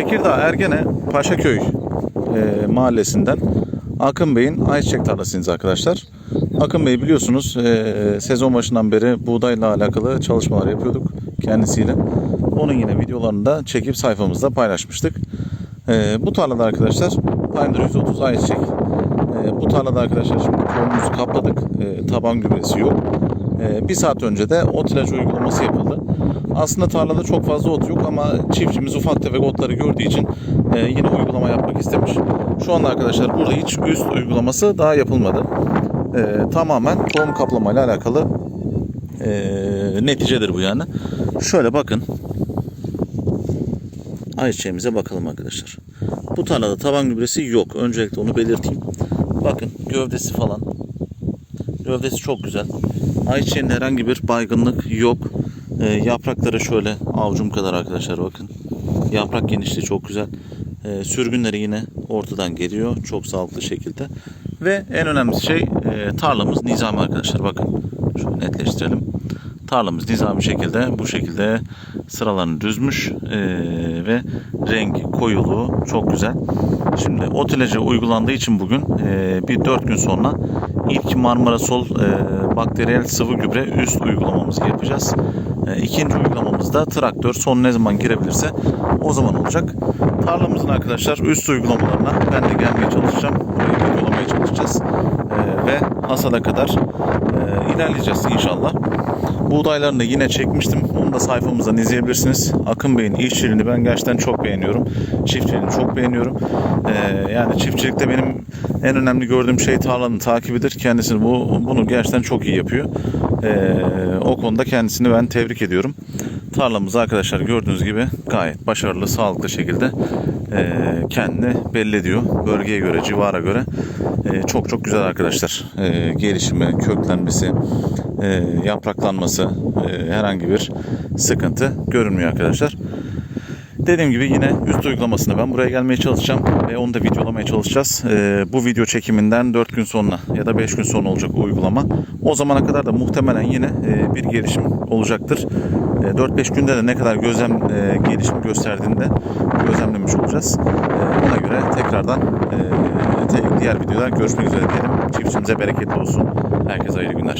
Tekirdağ Ergene Paşaköy e, mahallesinden Akın Bey'in ayçiçek tarlasıyız arkadaşlar. Akın Bey biliyorsunuz e, sezon başından beri buğdayla alakalı çalışmalar yapıyorduk kendisiyle. Onun yine videolarını da çekip sayfamızda paylaşmıştık. E, bu tarlada arkadaşlar Pioneer 130 ayçiçek. E, bu tarlada arkadaşlar şimdi tohumumuzu kapladık. E, taban gübresi yok. E, bir saat önce de ot ilacı uygulaması yapıldı. Aslında tarlada çok fazla ot yok ama çiftçimiz ufak tefek otları gördüğü için e, yine uygulama yapmak istemiş. Şu anda arkadaşlar burada hiç üst uygulaması daha yapılmadı. E, tamamen tohum kaplamayla alakalı e, neticedir bu yani. Şöyle bakın. Ayçiçeğimize bakalım arkadaşlar. Bu tarlada taban gübresi yok. Öncelikle onu belirteyim. Bakın gövdesi falan. Gövdesi çok güzel. Ayçiçeğinde herhangi bir baygınlık yok. Ee, yaprakları şöyle avucum kadar arkadaşlar bakın. Yaprak genişliği çok güzel. Ee, sürgünleri yine ortadan geliyor. Çok sağlıklı şekilde. Ve en önemli şey e, tarlamız nizami arkadaşlar. Bakın şöyle netleştirelim. Tarlamız nizami şekilde bu şekilde sıralarını düzmüş e, ve rengi koyuluğu çok güzel. Şimdi ot ilacı uygulandığı için bugün e, bir 4 gün sonra ilk Marmara Sol e, bakteriyel sıvı gübre üst uygulamamızı yapacağız. E, ikinci uygulamamızda traktör son ne zaman girebilirse o zaman olacak. Tarlamızın arkadaşlar üst uygulamalarına ben de gelmeye çalışacağım. Burayı uygulamaya çalışacağız. E, ve hasada kadar e, ilerleyeceğiz inşallah. Buğdaylarını da yine çekmiştim. Onu da sayfamızdan izleyebilirsiniz. Akın Bey'in işçiliğini ben gerçekten çok beğeniyorum. Çiftçiliğini çok beğeniyorum. Ee, yani çiftçilikte benim en önemli gördüğüm şey tarlanın takibidir. Kendisini bu bunu gerçekten çok iyi yapıyor. Ee, o konuda kendisini ben tebrik ediyorum. Tarlamız arkadaşlar gördüğünüz gibi gayet başarılı, sağlıklı şekilde e, kendini belli ediyor. Bölgeye göre, civara göre e, çok çok güzel arkadaşlar. E, gelişimi, köklenmesi, e, yapraklanması, e, herhangi bir sıkıntı görünmüyor arkadaşlar. Dediğim gibi yine üst uygulamasını ben buraya gelmeye çalışacağım ve onu da videolamaya çalışacağız. Ee, bu video çekiminden 4 gün sonra ya da 5 gün sonra olacak uygulama. O zamana kadar da muhtemelen yine e, bir gelişim olacaktır. E, 4-5 günde de ne kadar gözlem e, gelişim gösterdiğini de gözlemlemiş olacağız. E, ona göre tekrardan e, diğer videolar görüşmek üzere diyelim. Çiftçimize bereketli olsun. Herkese hayırlı günler.